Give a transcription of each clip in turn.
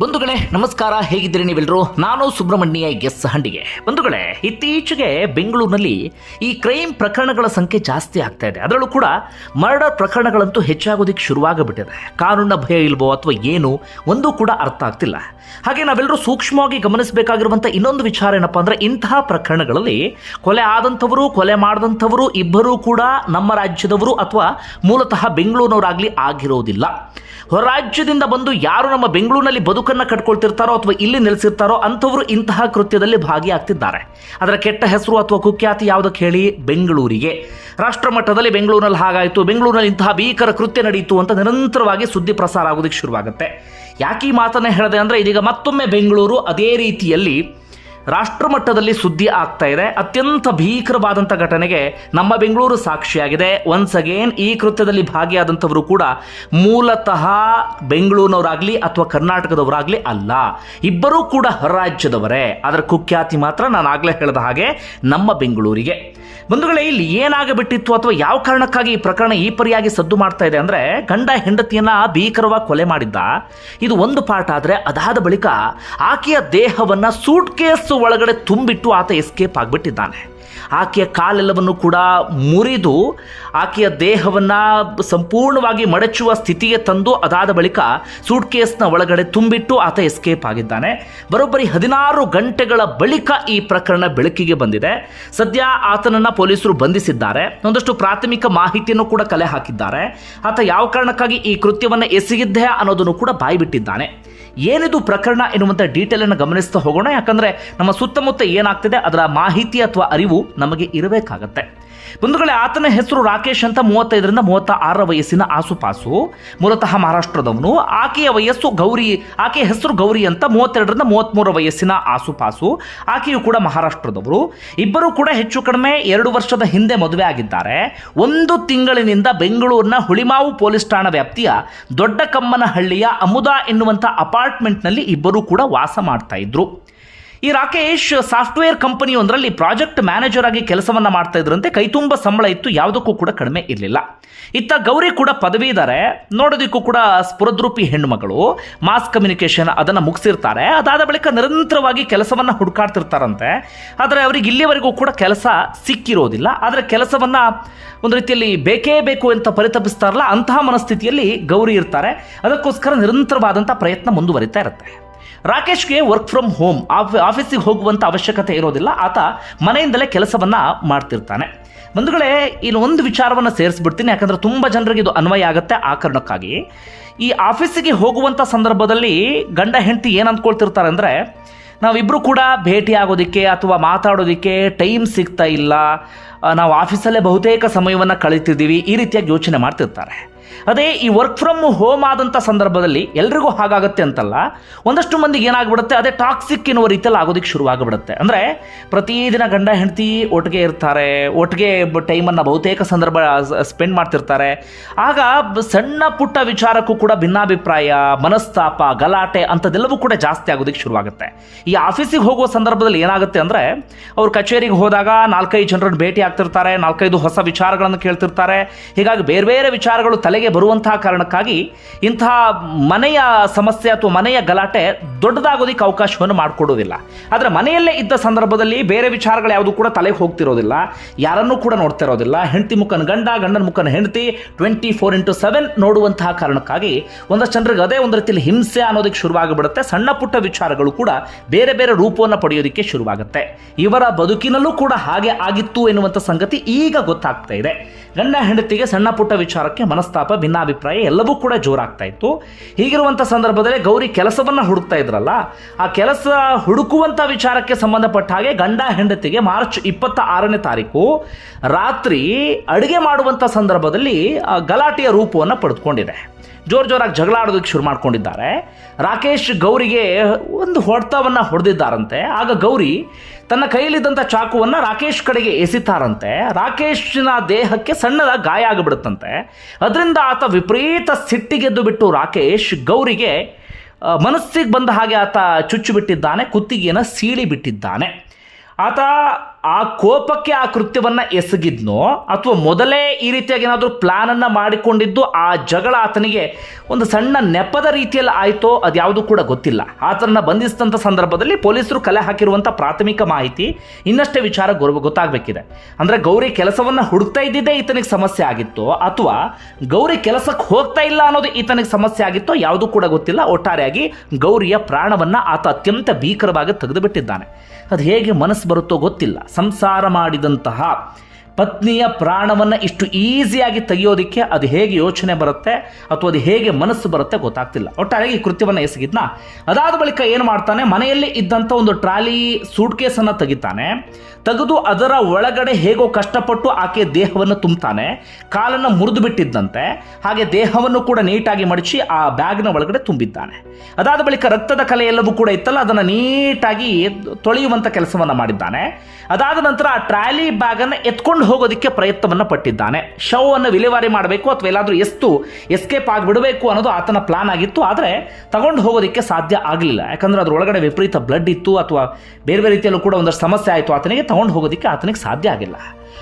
ಬಂಧುಗಳೇ, ನಮಸ್ಕಾರ. ಹೇಗಿದ್ದೀರಿ ನೀವೆಲ್ಲರೂ ನಾನು ಸುಬ್ರಹ್ಮಣ್ಯ ಎಸ್ ಹಂಡಿಗೆ. ಬಂಧುಗಳೇ, ಇತ್ತೀಚೆಗೆ ಬೆಂಗಳೂರಿನಲ್ಲಿ ಈ ಕ್ರೈಮ್ ಪ್ರಕರಣಗಳ ಸಂಖ್ಯೆ ಜಾಸ್ತಿ ಆಗ್ತಾ ಇದೆ. ಅದರಲ್ಲೂ ಕೂಡ ಮರ್ಡರ್ ಪ್ರಕರಣಗಳಂತೂ ಹೆಚ್ಚಾಗೋದಕ್ಕೆ ಶುರುವಾಗಬಿಟ್ಟಿದೆ. ಕಾನೂನಿನ ಭಯ ಇಲ್ವೋ ಅಥವಾ ಏನು, ಒಂದೂ ಕೂಡ ಅರ್ಥ ಆಗ್ತಿಲ್ಲ. ಹಾಗೆ ನಾವೆಲ್ಲರೂ ಸೂಕ್ಷ್ಮವಾಗಿ ಗಮನಿಸಬೇಕಾಗಿರುವಂಥ ಇನ್ನೊಂದು ವಿಚಾರ ಏನಪ್ಪ ಅಂದರೆ, ಇಂತಹ ಪ್ರಕರಣಗಳಲ್ಲಿ ಕೊಲೆ ಆದಂಥವರು, ಕೊಲೆ ಮಾಡಿದಂಥವರು ಇಬ್ಬರೂ ಕೂಡ ನಮ್ಮ ರಾಜ್ಯದವರು ಅಥವಾ ಮೂಲತಃ ಬೆಂಗಳೂರಿನವರಾಗಲಿ ಆಗಿರೋದಿಲ್ಲ. ಹೊರ ರಾಜ್ಯದಿಂದ ಬಂದು ಯಾರು ನಮ್ಮ ಬೆಂಗಳೂರಿನಲ್ಲಿ ಬದುಕನ್ನು ಕಟ್ಕೊಳ್ತಿರ್ತಾರೋ ಅಥವಾ ಇಲ್ಲಿ ನೆಲೆಸಿರ್ತಾರೋ ಅಂಥವರು ಇಂತಹ ಕೃತ್ಯದಲ್ಲಿ ಭಾಗಿಯಾಗ್ತಿದ್ದಾರೆ. ಅದರ ಕೆಟ್ಟ ಹೆಸರು ಅಥವಾ ಕುಖ್ಯಾತಿ ಯಾವುದಕ್ಕೆ ಹೇಳಿ? ಬೆಂಗಳೂರಿಗೆ. ರಾಷ್ಟ್ರ ಮಟ್ಟದಲ್ಲಿ ಬೆಂಗಳೂರಿನಲ್ಲಿ ಹಾಗಾಯಿತು. ಬೆಂಗಳೂರಿನಲ್ಲಿ ಇಂತಹ ಭೀಕರ ಕೃತ್ಯ ನಡೆಯಿತು ಅಂತ ನಿರಂತರವಾಗಿ ಸುದ್ದಿ ಪ್ರಸಾರ ಆಗೋದಕ್ಕೆ ಶುರುವಾಗುತ್ತೆ. ಯಾಕೆ ಈ ಮಾತನ್ನು ಹೇಳಿದೆ ಅಂದರೆ ಇದೀಗ ಮತ್ತೊಮ್ಮೆ ಬೆಂಗಳೂರು ಅದೇ ರೀತಿಯಲ್ಲಿ ರಾಷ್ಟ್ರ ಮಟ್ಟದಲ್ಲಿ ಸುದ್ದಿ ಆಗ್ತಾ ಇದೆ. ಅತ್ಯಂತ ಭೀಕರವಾದಂಥ ಘಟನೆಗೆ ನಮ್ಮ ಬೆಂಗಳೂರು ಸಾಕ್ಷಿಯಾಗಿದೆ. ಒನ್ಸ್ ಅಗೇನ್ ಈ ಕೃತ್ಯದಲ್ಲಿ ಭಾಗಿಯಾದಂಥವರು ಕೂಡ ಮೂಲತಃ ಬೆಂಗಳೂರಿನವರಾಗಲಿ ಅಥವಾ ಕರ್ನಾಟಕದವರಾಗಲಿ ಅಲ್ಲ, ಇಬ್ಬರೂ ಕೂಡ ಹೊರರಾಜ್ಯದವರೇ ಅದರ ಕುಖ್ಯಾತಿ ಮಾತ್ರ ನಾನು ಆಗಲೇ ಹೇಳಿದ ಹಾಗೆ ನಮ್ಮ ಬೆಂಗಳೂರಿಗೆ. ಬಂಧುಗಳೇ, ಇಲ್ಲಿ ಏನಾಗಬಿಟ್ಟಿತ್ತು ಅಥವಾ ಯಾವ ಕಾರಣಕ್ಕಾಗಿ ಈ ಪ್ರಕರಣ ಈ ಪರಿಯಾಗಿ ಸದ್ದು ಮಾಡ್ತಾ ಇದೆ ಅಂದರೆ, ಗಂಡ ಹೆಂಡತಿಯನ್ನು ಭೀಕರವಾಗಿ ಕೊಲೆ ಮಾಡಿದ್ದ. ಇದು ಒಂದು ಪಾಠ ಆದರೆ ಅದಾದ ಬಳಿಕ ಆಕೆಯ ದೇಹವನ್ನು ಸೂಟ್ ಕೇಸ್ ಒಳಗಡೆ ತುಂಬಿಟ್ಟು ಆತ ಎಸ್ಕೇಪ್ ಆಗಿಬಿಟ್ಟಿದ್ದಾನೆ. ಆಕೆಯ ಕಾಲೆಲ್ಲವನ್ನು ಕೂಡ ಮುರಿದು ಆಕೆಯ ದೇಹವನ್ನು ಸಂಪೂರ್ಣವಾಗಿ ಮಡಚುವ ಸ್ಥಿತಿಗೆ ತಂದು ಅದಾದ ಬಳಿಕ ಸೂಟ್ ಕೇಸ್ನ ಒಳಗಡೆ ತುಂಬಿಟ್ಟು ಆತ ಎಸ್ಕೇಪ್ ಆಗಿದ್ದಾನೆ. ಬರೋಬ್ಬರಿ ಹದಿನಾರು ಗಂಟೆಗಳ ಬಳಿಕ ಈ ಪ್ರಕರಣ ಬೆಳಕಿಗೆ ಬಂದಿದೆ. ಸದ್ಯ ಆತನನ್ನು ಪೊಲೀಸರು ಬಂಧಿಸಿದ್ದಾರೆ. ಒಂದಷ್ಟು ಪ್ರಾಥಮಿಕ ಮಾಹಿತಿಯನ್ನು ಕೂಡ ಕಲೆ ಹಾಕಿದ್ದಾರೆ. ಆತ ಯಾವ ಕಾರಣಕ್ಕಾಗಿ ಈ ಕೃತ್ಯವನ್ನು ಎಸಗಿದ್ದೆ ಅನ್ನೋದನ್ನು ಕೂಡ ಬಾಯಿಬಿಟ್ಟಿದ್ದಾನೆ. ಏನಿದು ಪ್ರಕರಣ ಎನ್ನುವಂಥ ಡೀಟೇಲನ್ನು ಗಮನಿಸ್ತಾ ಹೋಗೋಣ. ಯಾಕಂದರೆ ನಮ್ಮ ಸುತ್ತಮುತ್ತ ಏನಾಗ್ತಿದೆ ಅದರ ಮಾಹಿತಿ ಅಥವಾ ಅರಿವು ನಮಗೆ ಇರಬೇಕಾಗತ್ತೆ. ಬಂಧುಗಳೇ, ಆತನ ಹೆಸರು ರಾಕೇಶ್ ಅಂತ ಮೂವತ್ತೈದರಿಂದ ಮೂವತ್ತ ಆರರ ವಯಸ್ಸಿನ ಆಸುಪಾಸು. ಮೂಲತಃ ಮಹಾರಾಷ್ಟ್ರದವನು. ಆಕೆಯ ವಯಸ್ಸು ಗೌರಿ, ಆಕೆಯ ಹೆಸರು ಗೌರಿ ಅಂತ ಮೂವತ್ತೆರಡರಿಂದ ಮೂವತ್ತ್ಮೂರ ವಯಸ್ಸಿನ ಆಸುಪಾಸು. ಆಕೆಯು ಕೂಡ ಮಹಾರಾಷ್ಟ್ರದವರು. ಇಬ್ಬರು ಕೂಡ ಹೆಚ್ಚು ಕಡಿಮೆ ಎರಡು ವರ್ಷದ ಹಿಂದೆ ಮದುವೆ ಆಗಿದ್ದಾರೆ. ಒಂದು ತಿಂಗಳಿನಿಂದ ಬೆಂಗಳೂರಿನ ಹುಳಿಮಾವು ಪೊಲೀಸ್ ಠಾಣಾ ವ್ಯಾಪ್ತಿಯ ದೊಡ್ಡ ಕಮ್ಮನಹಳ್ಳಿಯ ಅಮುದಾ ಎನ್ನುವಂಥ ಅಪಾರ್ಟ್ಮೆಂಟ್ನಲ್ಲಿ ಇಬ್ಬರು ಕೂಡ ವಾಸ ಮಾಡ್ತಾ ಇದ್ರು. ಈ ರಾಕೇಶ್ ಸಾಫ್ಟ್ವೇರ್ ಕಂಪನಿಯೊಂದರಲ್ಲಿ ಪ್ರಾಜೆಕ್ಟ್ ಮ್ಯಾನೇಜರ್ ಆಗಿ ಕೆಲಸವನ್ನ ಮಾಡ್ತಾ ಇದ್ರಂತೆ. ಕೈತುಂಬ ಸಂಬಳ ಇತ್ತು, ಯಾವುದಕ್ಕೂ ಕೂಡ ಕಡಿಮೆ ಇರಲಿಲ್ಲ. ಇತ್ತ ಗೌರಿ ಕೂಡ ಪದವೀಧರೆ ನೋಡೋದಕ್ಕೂ ಕೂಡ ಸ್ಫುರದ್ರೂಪಿ ಹೆಣ್ಣುಮಗಳು. ಮಾಸ್ ಕಮ್ಯುನಿಕೇಶನ್ ಅದನ್ನು ಮುಗಿಸಿರ್ತಾರೆ. ಅದಾದ ಬಳಿಕ ನಿರಂತರವಾಗಿ ಕೆಲಸವನ್ನು ಹುಡುಕಾಡ್ತಿರ್ತಾರಂತೆ. ಆದರೆ ಅವರಿಗೆ ಇಲ್ಲಿವರೆಗೂ ಕೂಡ ಕೆಲಸ ಸಿಕ್ಕಿರೋದಿಲ್ಲ. ಆದರೆ ಕೆಲಸವನ್ನು ಒಂದು ರೀತಿಯಲ್ಲಿ ಬೇಕೇ ಬೇಕು ಅಂತ ಪರಿತಪಿಸ್ತಾರಲ್ಲ, ಅಂತಹ ಮನಸ್ಥಿತಿಯಲ್ಲಿ ಗೌರಿ ಇರ್ತಾರೆ. ಅದಕ್ಕೋಸ್ಕರ ನಿರಂತರವಾದಂಥ ಪ್ರಯತ್ನ ಮುಂದುವರಿತಾ ಇರುತ್ತೆ. ರಾಕೇಶ್ಗೆ ವರ್ಕ್ ಫ್ರಮ್ ಹೋಮ್ ಆಫೀಸಿಗೆ ಹೋಗುವಂಥ ಅವಶ್ಯಕತೆ ಇರೋದಿಲ್ಲ. ಆತ ಮನೆಯಿಂದಲೇ ಕೆಲಸವನ್ನು ಮಾಡ್ತಿರ್ತಾನೆ. ಬಂಧುಗಳೇ ಇನ್ನೊಂದು ವಿಚಾರವನ್ನು ಸೇರಿಸ್ಬಿಡ್ತೀನಿ. ಯಾಕಂದರೆ ತುಂಬ ಜನರಿಗೆ ಇದು ಅನ್ವಯ ಆಗುತ್ತೆ ಆ ಕಾರಣಕ್ಕಾಗಿ. ಈ ಆಫೀಸಿಗೆ ಹೋಗುವಂಥ ಸಂದರ್ಭದಲ್ಲಿ ಗಂಡ, ಹೆಂಡತಿ ಏನು ಅಂದ್ಕೊಳ್ತಿರ್ತಾರೆ ಅಂದರೆ ನಾವಿಬ್ಬರು ಕೂಡ ಭೇಟಿ ಆಗೋದಕ್ಕೆ ಅಥವಾ ಮಾತಾಡೋದಕ್ಕೆ ಟೈಮ್ ಸಿಗ್ತಾ ಇಲ್ಲ. ನಾವು ಆಫೀಸಲ್ಲೇ ಬಹುತೇಕ ಸಮಯವನ್ನು ಕಳೀತಿದ್ದೀವಿ. ಈ ರೀತಿಯಾಗಿ ಯೋಚನೆ ಮಾಡ್ತಿರ್ತಾರೆ. ಅದೇ ಈ ವರ್ಕ್ ಫ್ರಮ್ ಹೋಮ್ ಆದಂಥ ಸಂದರ್ಭದಲ್ಲಿ ಎಲ್ರಿಗೂ ಹಾಗಾಗುತ್ತೆ ಅಂತಲ್ಲ, ಒಂದಷ್ಟು ಮಂದಿಗೆ ಏನಾಗ್ಬಿಡುತ್ತೆ, ಅದೇ ಟಾಕ್ಸಿಕ್ ಎನ್ನುವ ರೀತಿಯಲ್ಲಿ ಆಗೋದಕ್ಕೆ ಶುರುವಾಗಿಬಿಡುತ್ತೆ. ಅಂದರೆ ಪ್ರತಿದಿನ ಗಂಡ, ಹೆಂಡತಿ ಒಟ್ಟಿಗೆ ಇರ್ತಾರೆ, ಒಟ್ಟಿಗೆ ಟೈಮನ್ನು ಬಹುತೇಕ ಸಂದರ್ಭ ಸ್ಪೆಂಡ್ ಮಾಡ್ತಿರ್ತಾರೆ. ಆಗ ಸಣ್ಣ ಪುಟ್ಟ ವಿಚಾರಕ್ಕೂ ಕೂಡ ಭಿನ್ನಾಭಿಪ್ರಾಯ, ಮನಸ್ತಾಪ, ಗಲಾಟೆ ಅಂಥದ್ದೆಲ್ಲವೂ ಕೂಡ ಜಾಸ್ತಿ ಆಗೋದಕ್ಕೆ ಶುರುವಾಗುತ್ತೆ. ಈ ಆಫೀಸಿಗೆ ಹೋಗುವ ಸಂದರ್ಭದಲ್ಲಿ ಏನಾಗುತ್ತೆ ಅಂದರೆ, ಅವರು ಕಚೇರಿಗೆ ಹೋದಾಗ ನಾಲ್ಕೈದು ಜನರನ್ನು ಭೇಟಿ ಆಗ್ತಿರ್ತಾರೆ, ನಾಲ್ಕೈದು ಹೊಸ ವಿಚಾರಗಳನ್ನು ಕೇಳ್ತಿರ್ತಾರೆ. ಹೀಗಾಗಿ ಬೇರೆ ಬೇರೆ ವಿಚಾರಗಳು ತಲೆಗೆ ಬರುವಂತಹ ಕಾರಣಕ್ಕಾಗಿ ಇಂತಹ ಮನೆಯ ಸಮಸ್ಯೆ ಅಥವಾ ಮನೆಯ ಗಲಾಟೆ ದೊಡ್ಡದಾಗೋದಿಕ್ಕೆ ಅವಕಾಶವನ್ನು ಮಾಡಿಕೊಡೋದಿಲ್ಲ ಆದರೆ ಮನೆಯಲ್ಲೇ ಇದ್ದ ಸಂದರ್ಭದಲ್ಲಿ ಬೇರೆ ವಿಚಾರಗಳು ಯಾವುದು ಕೂಡ ತಲೆಗೆ ಹೋಗ್ತಿರೋದಿಲ್ಲ. ಯಾರನ್ನೂ ಕೂಡ ನೋಡ್ತಾ ಇರೋದಿಲ್ಲ. ಹೆಂಡತಿ ಮುಖನ ಗಂಡ, ಗಂಡನ ಮುಖನ ಹೆಂಡತಿ ಟ್ವೆಂಟಿ ಫೋರ್ ಇಂಟು ಸೆವೆನ್ ನೋಡುವಂತಹ ಕಾರಣಕ್ಕಾಗಿ ಒಂದಷ್ಟು ಜನರಿಗೆ ಅದೇ ಒಂದು ರೀತಿಯಲ್ಲಿ ಹಿಂಸೆ ಅನ್ನೋದಕ್ಕೆ ಶುರುವಾಗಿಬಿಡುತ್ತೆ. ಸಣ್ಣ ಪುಟ್ಟ ವಿಚಾರಗಳು ಕೂಡ ಬೇರೆ ಬೇರೆ ರೂಪವನ್ನು ಪಡೆಯೋದಕ್ಕೆ ಶುರುವಾಗುತ್ತೆ. ಇವರ ಬದುಕಿನಲ್ಲೂ ಕೂಡ ಹಾಗೆ ಆಗಿತ್ತು ಎನ್ನುವಂಥ ಸಂಗತಿ ಈಗ ಗೊತ್ತಾಗ್ತಾ ಇದೆ. ಗಂಡ ಹೆಂಡತಿಗೆ ಸಣ್ಣ ಪುಟ್ಟ ವಿಚಾರಕ್ಕೆ ಮನಸ್ತಾಪ ಭಿನ್ನಾಭಿಪ್ರಾಯ ಎಲ್ಲವೂ ಕೂಡ ಜೋರಾಗ್ತಾ ಇತ್ತು. ಹೀಗಿರುವಂಥ ಸಂದರ್ಭದಲ್ಲಿ ಗೌರಿ ಕೆಲಸವನ್ನು ಹುಡುಕ್ತಾ ಇದ್ರಲ್ಲ, ಆ ಕೆಲಸ ಹುಡುಕುವಂಥ ವಿಚಾರಕ್ಕೆ ಸಂಬಂಧಪಟ್ಟ ಹಾಗೆ ಗಂಡ ಹೆಂಡತಿಗೆ ಮಾರ್ಚ್ ಇಪ್ಪತ್ತ ಆರನೇ ತಾರೀಕು ರಾತ್ರಿ ಅಡುಗೆ ಮಾಡುವಂಥ ಸಂದರ್ಭದಲ್ಲಿ ಗಲಾಟೆಯ ರೂಪವನ್ನು ಪಡೆದುಕೊಂಡಿದೆ. ಜೋರು ಜೋರಾಗಿ ಜಗಳ ಆಡೋದಕ್ಕೆ ಶುರು ಮಾಡ್ಕೊಂಡಿದ್ದಾರೆ. ರಾಕೇಶ್ ಗೌರಿಗೆ ಒಂದು ಹೊಡೆತವನ್ನು ಹೊಡೆದಿದ್ದಾರಂತೆ. ಆಗ ಗೌರಿ ತನ್ನ ಕೈಯಲ್ಲಿದ್ದಂಥ ಚಾಕುವನ್ನು ರಾಕೇಶ್ ಕಡೆಗೆ ಎಸಿತಾರಂತೆ. ರಾಕೇಶ್ನ ದೇಹಕ್ಕೆ ಸಣ್ಣದ ಗಾಯ ಆಗಿಬಿಡುತ್ತಂತೆ. ಅದರಿಂದ ಆತ ವಿಪರೀತ ಸಿಟ್ಟಿಗೆದ್ದು ಬಿಟ್ಟು ರಾಕೇಶ್ ಗೌರಿಗೆ ಮನಸ್ಸಿಗೆ ಬಂದ ಹಾಗೆ ಆತ ಚುಚ್ಚು ಬಿಟ್ಟಿದ್ದಾನೆ ಕುತ್ತಿಗೆಯನ್ನು ಸೀಳಿ ಬಿಟ್ಟಿದ್ದಾನೆ ಆತ ಆ ಕೋಪಕ್ಕೆ ಆ ಕೃತ್ಯವನ್ನ ಎಸಗಿದ್ನೋ ಅಥವಾ ಮೊದಲೇ ಈ ರೀತಿಯಾಗಿ ಏನಾದರೂ ಪ್ಲಾನ್ ಅನ್ನ ಮಾಡಿಕೊಂಡಿದ್ದು ಆ ಜಗಳ ಆತನಿಗೆ ಒಂದು ಸಣ್ಣ ನೆಪದ ರೀತಿಯಲ್ಲಿ ಆಯ್ತೋ ಅದ್ಯಾವುದು ಕೂಡ ಗೊತ್ತಿಲ್ಲ. ಆತನನ್ನ ಬಂಧಿಸಿದಂಥ ಸಂದರ್ಭದಲ್ಲಿ ಪೊಲೀಸರು ಕಲೆ ಹಾಕಿರುವಂಥ ಪ್ರಾಥಮಿಕ ಮಾಹಿತಿ, ಇನ್ನಷ್ಟೇ ವಿಚಾರ ಗೌರವ ಗೊತ್ತಾಗಬೇಕಿದೆ. ಅಂದ್ರೆ ಗೌರಿ ಕೆಲಸವನ್ನ ಹುಡುಕ್ತಾ ಇದ್ದಿದ್ದೇ ಈತನಿಗೆ ಸಮಸ್ಯೆ ಆಗಿತ್ತೋ ಅಥವಾ ಗೌರಿ ಕೆಲಸಕ್ಕೆ ಹೋಗ್ತಾ ಇಲ್ಲ ಅನ್ನೋದು ಈತನಿಗೆ ಸಮಸ್ಯೆ ಆಗಿತ್ತೋ ಯಾವುದು ಕೂಡ ಗೊತ್ತಿಲ್ಲ. ಒಟ್ಟಾರೆಯಾಗಿ ಗೌರಿಯ ಪ್ರಾಣವನ್ನ ಆತ ಅತ್ಯಂತ ಭೀಕರವಾಗಿ ತೆಗೆದುಬಿಟ್ಟಿದ್ದಾನೆ. ಅದು ಹೇಗೆ ಮನಸ್ಸು ಬರುತ್ತೋ ಗೊತ್ತಿಲ್ಲ. ಸಂಸಾರ ಮಾಡಿದಂತಹ ಪತ್ನಿಯ ಪ್ರಾಣವನ್ನು ಇಷ್ಟು ಈಸಿಯಾಗಿ ತೆಗೆಯೋದಕ್ಕೆ ಅದು ಹೇಗೆ ಯೋಚನೆ ಬರುತ್ತೆ ಅಥವಾ ಅದು ಹೇಗೆ ಮನಸ್ಸು ಬರುತ್ತೆ ಗೊತ್ತಾಗ್ತಿಲ್ಲ. ಒಟ್ಟಾರೆ ಈ ಕೃತ್ಯವನ್ನು ಎಸಗಿದ್ನ? ಅದಾದ ಬಳಿಕ ಏನು ಮಾಡ್ತಾನೆ? ಮನೆಯಲ್ಲಿ ಇದ್ದಂಥ ಒಂದು ಟ್ರಾಲಿ ಸೂಟ್ಕೇಸನ್ನು ತೆಗಿತಾನೆ. ತೆಗೆದು ಅದರ ಒಳಗಡೆ ಹೇಗೋ ಕಷ್ಟಪಟ್ಟು ಆಕೆ ದೇಹವನ್ನು ತುಂಬುತ್ತಾನೆ ಕಾಲನ್ನು ಮುರಿದು ಬಿಟ್ಟಿದ್ದಂತೆ, ಹಾಗೆ ದೇಹವನ್ನು ಕೂಡ ನೀಟಾಗಿ ಮಡಚಿ ಆ ಬ್ಯಾಗ್ನ ಒಳಗಡೆ ತುಂಬಿದ್ದಾನೆ. ಅದಾದ ಬಳಿಕ ರಕ್ತದ ಕಲೆ ಎಲ್ಲವೂ ಕೂಡ ಇತ್ತಲ್ಲ, ಅದನ್ನು ನೀಟಾಗಿ ತೊಳೆಯುವಂಥ ಕೆಲಸವನ್ನು ಮಾಡಿದ್ದಾನೆ. ಅದಾದ ನಂತರ ಆ ಟ್ರಾಲಿ ಬ್ಯಾಗನ್ನು ಎತ್ಕೊಂಡು ಹೋಗೋದಕ್ಕೆ ಪ್ರಯತ್ನವನ್ನು ಪಟ್ಟಿದ್ದಾನೆ. ಶವವನ್ನು ವಿಲೇವಾರಿ ಮಾಡಬೇಕು ಅಥವಾ ಎಲ್ಲಾದರೂ ಎಷ್ಟು ಎಸ್ಕೇಪ್ ಆಗಿಬಿಡಬೇಕು ಅನ್ನೋದು ಆತನ ಪ್ಲಾನ್ ಆಗಿತ್ತು. ಆದರೆ ತಗೊಂಡು ಹೋಗೋದಕ್ಕೆ ಸಾಧ್ಯ ಆಗಲಿಲ್ಲ. ಯಾಕಂದರೆ ಅದರೊಳಗಡೆ ವಿಪರೀತ ಬ್ಲಡ್ ಇತ್ತು, ಅಥವಾ ಬೇರೆ ಬೇರೆ ರೀತಿಯಲ್ಲೂ ಕೂಡ ಒಂದಷ್ಟು ಸಮಸ್ಯೆ ಆಯಿತು ಆತನಿಗೆ. ತಗೊಂಡು ಹೋಗೋದಕ್ಕೆ ಆತನಿಗೆ ಸಾಧ್ಯ ಆಗಿಲ್ಲ.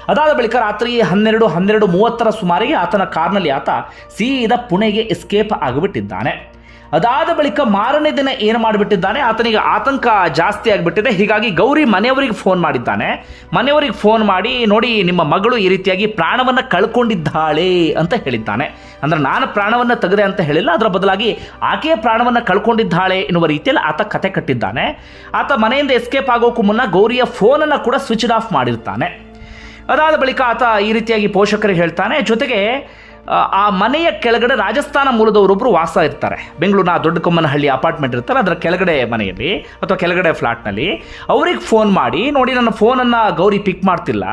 ಅದಾದ ಬಳಿಕ ರಾತ್ರಿ ಹನ್ನೆರಡು ಹನ್ನೆರಡು ಮೂವತ್ತರ ಸುಮಾರಿಗೆ ಆತನ ಕಾರ್ನಲ್ಲಿ ಆತ ಸೀದಾ ಪುಣೆಗೆ ಎಸ್ಕೇಪ್ ಆಗಿಬಿಟ್ಟಿದ್ದಾನೆ. ಅದಾದ ಬಳಿಕ ಮಾರನೇ ದಿನ ಏನು ಮಾಡಿಬಿಟ್ಟಿದ್ದಾನೆ? ಆತನಿಗೆ ಆತಂಕ ಜಾಸ್ತಿ ಆಗಿಬಿಟ್ಟಿದೆ. ಹೀಗಾಗಿ ಗೌರಿ ಮನೆಯವರಿಗೆ ಫೋನ್ ಮಾಡಿದ್ದಾನೆ. ಮನೆಯವರಿಗೆ ಫೋನ್ ಮಾಡಿ, ನೋಡಿ, ನಿಮ್ಮ ಮಗಳು ಈ ರೀತಿಯಾಗಿ ಪ್ರಾಣವನ್ನು ಕಳ್ಕೊಂಡಿದ್ದಾಳೆ ಅಂತ ಹೇಳಿದ್ದಾನೆ. ಅಂದ್ರೆ, ನಾನು ಪ್ರಾಣವನ್ನು ತೆಗೆದೆ ಅಂತ ಹೇಳಿಲ್ಲ. ಅದರ ಬದಲಾಗಿ ಆಕೆಯ ಪ್ರಾಣವನ್ನು ಕಳ್ಕೊಂಡಿದ್ದಾಳೆ ಎನ್ನುವ ರೀತಿಯಲ್ಲಿ ಆತ ಕತೆ ಕಟ್ಟಿದ್ದಾನೆ. ಆತ ಮನೆಯಿಂದ ಎಸ್ಕೇಪ್ ಆಗೋಕ್ಕೂ ಮುನ್ನ ಗೌರಿಯ ಫೋನನ್ನು ಕೂಡ ಸ್ವಿಚ್ ಆಫ್ ಮಾಡಿರ್ತಾನೆ. ಅದಾದ ಬಳಿಕ ಆತ ಈ ರೀತಿಯಾಗಿ ಪೋಷಕರಿಗೆ ಹೇಳ್ತಾನೆ, ಜೊತೆಗೆ ಆ, ಮನೆಯ ಕೆಳಗಡೆ ರಾಜಸ್ಥಾನ ಮೂಲದವರೊಬ್ಬರು ವಾಸ ಇರ್ತಾರೆ. ಬೆಂಗಳೂರಿನ ದೊಡ್ಡ ಕೊಮ್ಮನಹಳ್ಳಿ ಅಪಾರ್ಟ್ಮೆಂಟ್ ಇರ್ತಾರೆ ಅದರ ಕೆಳಗಡೆ ಮನೆಯಲ್ಲಿ ಅಥವಾ ಕೆಳಗಡೆ ಫ್ಲಾಟ್ನಲ್ಲಿ. ಅವ್ರಿಗೆ ಫೋನ್ ಮಾಡಿ ನೋಡಿ ನನ್ನ ಫೋನನ್ನು ಗೌರಿ ಪಿಕ್ ಮಾಡ್ತಿಲ್ಲ.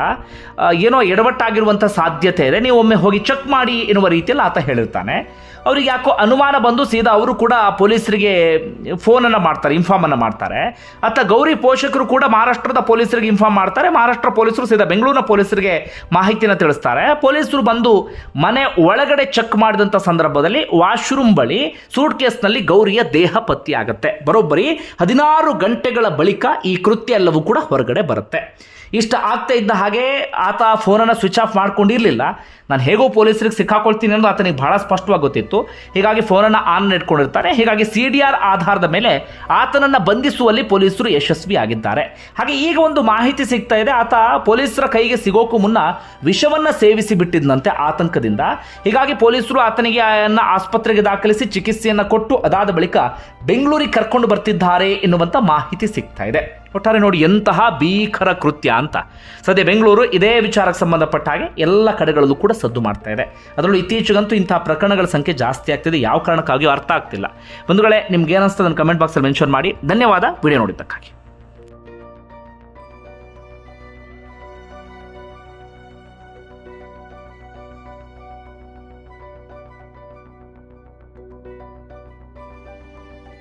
ಏನೋ ಎಡವಟ್ಟಾಗಿರುವಂಥ ಸಾಧ್ಯತೆ ಇದೆ ನೀವು ಒಮ್ಮೆ ಹೋಗಿ ಚೆಕ್ ಮಾಡಿ ಎನ್ನುವ ರೀತಿಯಲ್ಲಿ ಆತ ಹೇಳಿರ್ತಾನೆ. ಅವ್ರಿಗೆ ಯಾಕೋ ಅನುಮಾನ ಬಂದು ಸೀದಾ ಅವರು ಕೂಡ ಪೊಲೀಸರಿಗೆ ಫೋನನ್ನು ಮಾಡ್ತಾರೆ ಇನ್ಫಾರ್ಮನ್ನು ಮಾಡ್ತಾರೆ. ಅತ್ತ ಗೌರಿ ಪೋಷಕರು ಕೂಡ ಮಹಾರಾಷ್ಟ್ರದ ಪೊಲೀಸರಿಗೆ ಇನ್ಫಾರ್ಮ್ ಮಾಡ್ತಾರೆ, ಮಹಾರಾಷ್ಟ್ರ ಪೊಲೀಸರು ಸೀದಾ ಬೆಂಗಳೂರಿನ ಪೊಲೀಸರಿಗೆ ಮಾಹಿತಿನ ತಿಳಿಸ್ತಾರೆ. ಪೊಲೀಸರು ಬಂದು ಮನೆ ಒಳಗಡೆ ಚೆಕ್ ಮಾಡಿದಂಥ ಸಂದರ್ಭದಲ್ಲಿ ವಾಶ್ರೂಮ್ ಬಳಿ ಸೂಟ್ ಕೇಸ್ನಲ್ಲಿ ಗೌರಿಯ ದೇಹ ಪತ್ತೆಯಾಗುತ್ತೆ. ಬರೋಬ್ಬರಿ ಹದಿನಾರು ಗಂಟೆಗಳ ಬಳಿಕ ಈ ಕೃತ್ಯ ಎಲ್ಲವೂ ಕೂಡ ಹೊರಗಡೆ ಬರುತ್ತೆ. ಇಷ್ಟ ಆಗ್ತಾ ಇದ್ದ ಹಾಗೆ ಆತ ಫೋನನ್ನು ಸ್ವಿಚ್ ಆಫ್ ಮಾಡ್ಕೊಂಡಿರಲಿಲ್ಲ. ನಾನು ಹೇಗೋ ಪೊಲೀಸರಿಗೆ ಸಿಕ್ಕಾಕೊಳ್ತೀನಿ ಅನ್ನೋದು ಆತನಿಗೆ ಬಹಳ ಸ್ಪಷ್ಟವಾಗಿ ಗೊತ್ತಿತ್ತು. ಹೀಗಾಗಿ ಫೋನನ್ನು ಆನ್ ಇಟ್ಕೊಂಡಿರ್ತಾರೆ ಹೀಗಾಗಿ ಸಿ ಡಿ ಆರ್ ಆಧಾರದ ಮೇಲೆ ಆತನನ್ನು ಬಂಧಿಸುವಲ್ಲಿ ಪೊಲೀಸರು ಯಶಸ್ವಿ ಆಗಿದ್ದಾರೆ. ಹಾಗೆ ಈಗ ಒಂದು ಮಾಹಿತಿ ಸಿಗ್ತಾ ಇದೆ. ಆತ ಪೊಲೀಸರ ಕೈಗೆ ಸಿಗೋಕ್ಕೂ ಮುನ್ನ ವಿಷವನ್ನು ಸೇವಿಸಿ ಬಿಟ್ಟಿದ್ದಂತೆ ಆತಂಕದಿಂದ. ಹೀಗಾಗಿ ಪೊಲೀಸರು ಆತನಿಗೆ ಆಸ್ಪತ್ರೆಗೆ ದಾಖಲಿಸಿ ಚಿಕಿತ್ಸೆಯನ್ನು ಕೊಟ್ಟು ಅದಾದ ಬಳಿಕ ಬೆಂಗಳೂರಿಗೆ ಕರ್ಕೊಂಡು ಬರ್ತಿದ್ದಾರೆ ಎನ್ನುವಂಥ ಮಾಹಿತಿ ಸಿಗ್ತಾ ಇದೆ. ಒಟ್ಟಾರೆ ನೋಡಿ ಎಂತಹ ಭೀಕರ ಕೃತ್ಯ ಅಂತ. ಸದ್ಯ ಬೆಂಗಳೂರು ಇದೇ ವಿಚಾರಕ್ಕೆ ಸಂಬಂಧಪಟ್ಟ ಹಾಗೆ ಎಲ್ಲ ಕಡೆಗಳಲ್ಲೂ ಕೂಡ ಸದ್ದು ಮಾಡ್ತಾ ಇದೆ. ಅದರಲ್ಲೂ ಇತ್ತೀಚೆಗಂತೂ ಇಂತಹ ಪ್ರಕರಣಗಳ ಸಂಖ್ಯೆ ಜಾಸ್ತಿ ಆಗ್ತಿದೆ. ಯಾವ ಕಾರಣಕ್ಕಾಗಿಯೂ ಅರ್ಥ ಆಗ್ತಿಲ್ಲ. ಬಂಧುಗಳೇ, ನಿಮ್ಗೆ ಏನಿಸ್ತದೆ ನನ್ನ ಕಮೆಂಟ್ ಬಾಕ್ಸಲ್ಲಿ ಮೆನ್ಷನ್ ಮಾಡಿ. ಧನ್ಯವಾದ. ವಿಡಿಯೋ ನೋಡಿದ್ದಕ್ಕಾಗಿ.